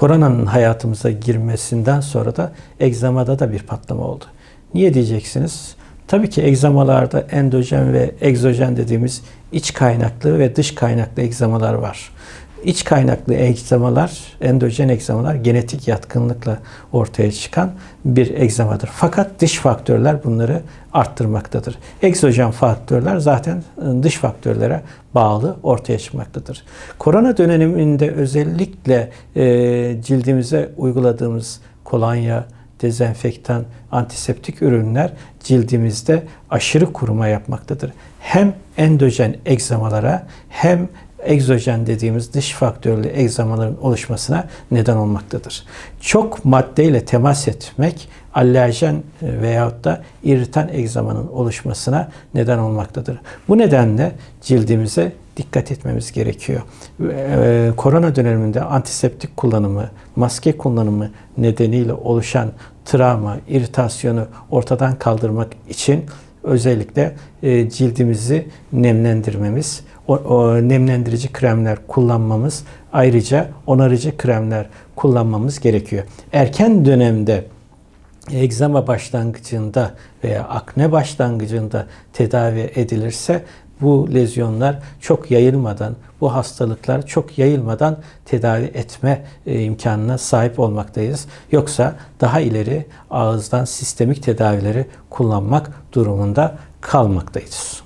koronanın hayatımıza girmesinden sonra da egzamada da bir patlama oldu. Niye diyeceksiniz? Tabii ki egzamalarda endojen ve egzojen dediğimiz iç kaynaklı ve dış kaynaklı egzamalar var. İç kaynaklı egzamalar, endojen egzamalar genetik yatkınlıkla ortaya çıkan bir egzamadır. Fakat dış faktörler bunları arttırmaktadır. Egzojen faktörler zaten dış faktörlere bağlı ortaya çıkmaktadır. Korona döneminde özellikle e, cildimize uyguladığımız kolonya, dezenfektan, antiseptik ürünler cildimizde aşırı kuruma yapmaktadır. Hem endojen egzamalara hem egzojen dediğimiz dış faktörlü egzamaların oluşmasına neden olmaktadır. Çok maddeyle temas etmek alerjen veyahut da irritan egzamanın oluşmasına neden olmaktadır. Bu nedenle cildimize dikkat etmemiz gerekiyor. Ee, korona döneminde antiseptik kullanımı, maske kullanımı nedeniyle oluşan travma, iritasyonu ortadan kaldırmak için özellikle e, cildimizi nemlendirmemiz, o, o nemlendirici kremler kullanmamız, ayrıca onarıcı kremler kullanmamız gerekiyor. Erken dönemde egzama başlangıcında veya akne başlangıcında tedavi edilirse bu lezyonlar çok yayılmadan, bu hastalıklar çok yayılmadan tedavi etme e, imkanına sahip olmaktayız. Yoksa daha ileri ağızdan sistemik tedavileri kullanmak durumunda kalmaktayız.